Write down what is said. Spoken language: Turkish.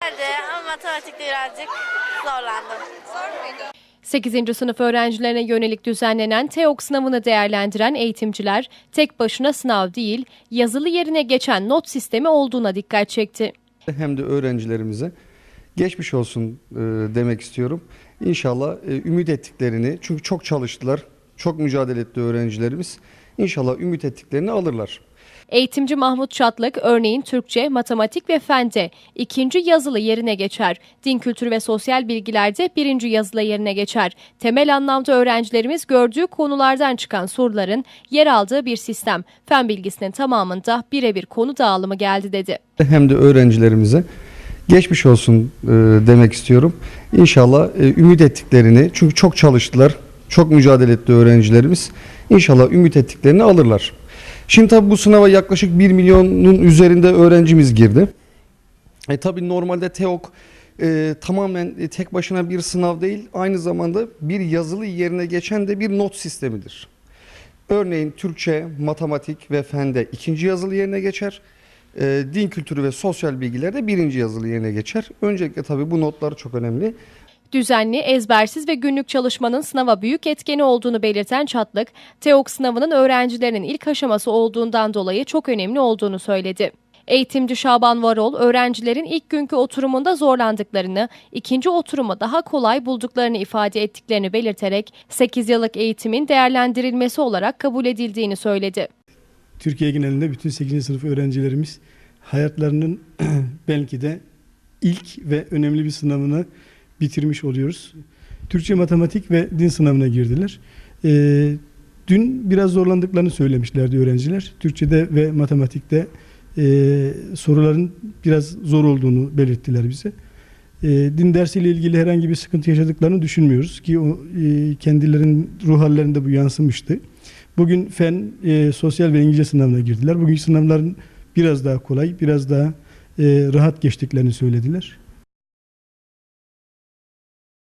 ama matematikte birazcık zorlandım. 8. sınıf öğrencilerine yönelik düzenlenen TEOK sınavını değerlendiren eğitimciler tek başına sınav değil, yazılı yerine geçen not sistemi olduğuna dikkat çekti. hem de öğrencilerimize geçmiş olsun e, demek istiyorum. İnşallah e, ümit ettiklerini çünkü çok çalıştılar, çok mücadele etti öğrencilerimiz. İnşallah ümit ettiklerini alırlar. Eğitimci Mahmut Çatlık örneğin Türkçe, matematik ve fende ikinci yazılı yerine geçer. Din kültürü ve sosyal bilgilerde birinci yazılı yerine geçer. Temel anlamda öğrencilerimiz gördüğü konulardan çıkan soruların yer aldığı bir sistem. Fen bilgisinin tamamında birebir konu dağılımı geldi dedi. Hem de öğrencilerimize geçmiş olsun e, demek istiyorum. İnşallah e, ümit ettiklerini çünkü çok çalıştılar, çok mücadele etti öğrencilerimiz. İnşallah ümit ettiklerini alırlar. Şimdi tabii bu sınava yaklaşık 1 milyonun üzerinde öğrencimiz girdi. E tabii normalde TEOK e, tamamen e, tek başına bir sınav değil, aynı zamanda bir yazılı yerine geçen de bir not sistemidir. Örneğin Türkçe, matematik ve fende ikinci yazılı yerine geçer. E, din kültürü ve sosyal bilgilerde birinci yazılı yerine geçer. Öncelikle tabii bu notlar çok önemli. Düzenli, ezbersiz ve günlük çalışmanın sınava büyük etkeni olduğunu belirten Çatlık, TEOK sınavının öğrencilerinin ilk aşaması olduğundan dolayı çok önemli olduğunu söyledi. Eğitimci Şaban Varol, öğrencilerin ilk günkü oturumunda zorlandıklarını, ikinci oturumu daha kolay bulduklarını ifade ettiklerini belirterek 8 yıllık eğitimin değerlendirilmesi olarak kabul edildiğini söyledi. Türkiye genelinde bütün 8. sınıf öğrencilerimiz hayatlarının belki de ilk ve önemli bir sınavını bitirmiş oluyoruz. Türkçe, matematik ve din sınavına girdiler. Ee, dün biraz zorlandıklarını söylemişlerdi öğrenciler. Türkçe'de ve matematikte e, soruların biraz zor olduğunu belirttiler bize. E, din dersiyle ilgili herhangi bir sıkıntı yaşadıklarını düşünmüyoruz ki o e, kendilerinin ruh hallerinde bu yansımıştı. Bugün fen, e, sosyal ve İngilizce sınavına girdiler. Bugün sınavların biraz daha kolay, biraz daha e, rahat geçtiklerini söylediler.